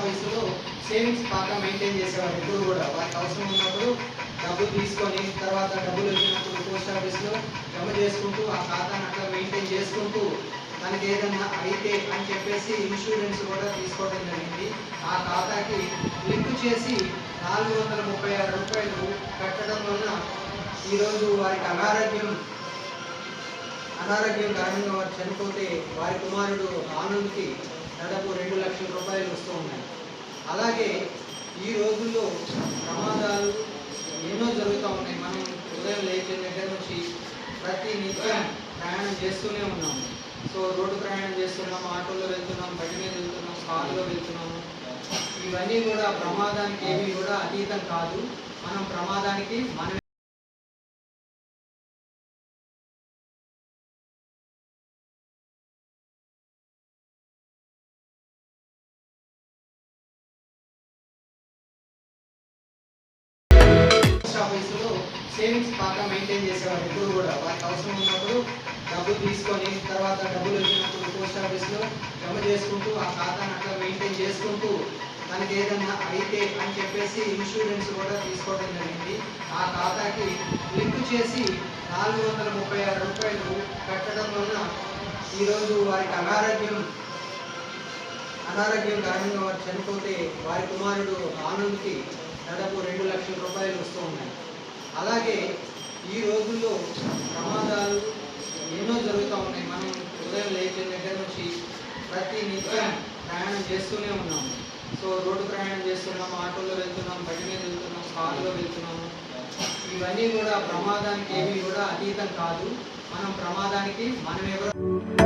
ఆఫీసులో సేవింగ్స్ ఖాతా మెయింటైన్ చేసేవారు ఎప్పుడు కూడా వారికి అవసరం ఉన్నప్పుడు డబ్బులు తీసుకొని తర్వాత డబ్బులు వచ్చినప్పుడు పోస్ట్ ఆఫీస్లో జమ చేసుకుంటూ ఆ ఖాతాను అట్లా మెయింటైన్ చేసుకుంటూ మనకి ఏదన్నా అయితే అని చెప్పేసి ఇన్సూరెన్స్ కూడా తీసుకోవడం జరిగింది. ఆ ఖాతాకి లింక్ చేసి నాలుగు వందల ముప్పై ఆరు రూపాయలు కట్టడం వలన ఈరోజు వారికి అనారోగ్యం అనారోగ్యం కారణంగా వారు చనిపోతే వారి కుమారుడు ఆనంద్కి దాదాపు రెండు లక్షల రూపాయలు వస్తూ ఉన్నాయి. అలాగే ఈ రోజుల్లో ప్రమాదాలు ఎన్నో జరుగుతూ ఉన్నాయి. మనం ఉదయం లేచిన దగ్గర నుంచి ప్రతి నిత్యం ప్రయాణం చేస్తూనే ఉన్నాము సో రోడ్డు ప్రయాణం చేస్తున్నాం ఆటోలో వెళ్తున్నాం బండి మీద వెళ్తున్నాం కారులో వెళ్తున్నాము. ఇవన్నీ కూడా ప్రమాదానికి ఏమీ కూడా అతీతం కాదు. మనం ప్రమాదానికి మనం సేవింగ్స్ బాగా మెయింటైన్ చేసేవారు ఎప్పుడు కూడా. వారికి అవసరం ఉన్నప్పుడు డబ్బు తీసుకొని తర్వాత డబ్బులు వచ్చినప్పుడు పోస్ట్ ఆఫీస్లో జమ చేసుకుంటూ ఆ ఖాతాను అట్లా మెయింటైన్ చేసుకుంటూ మనకి ఏదన్నా అయితే అని చెప్పేసి ఇన్సూరెన్స్ కూడా తీసుకోవడం జరిగింది. ఆ ఖాతాకి లింక్ చేసి నాలుగు వందల ముప్పై ఆరు రూపాయలు కట్టడం వలన ఈరోజు వారికి అనారోగ్యం అనారోగ్యం కారణంగా వారు చనిపోతే వారి కుమారుడు ఆనంద్కి దాదాపు రెండు లక్షల రూపాయలు వస్తూ ఉన్నాయి. అలాగే ఈ రోజుల్లో ప్రమాదాలు ఎన్నో జరుగుతూ ఉన్నాయి. మనం ఉదయం లేచిన దగ్గర నుంచి ప్రతి నిత్యం ప్రయాణం చేస్తూనే ఉన్నాము. సో రోడ్డు ప్రయాణం చేస్తున్నాం ఆటోలో వెళ్తున్నాం బండి మీద వెళ్తున్నాం కారులో వెళ్తున్నాము. ఇవన్నీ కూడా ప్రమాదానికి ఏమీ కూడా అతీతం కాదు. మనం ప్రమాదానికి మనం ఎవరు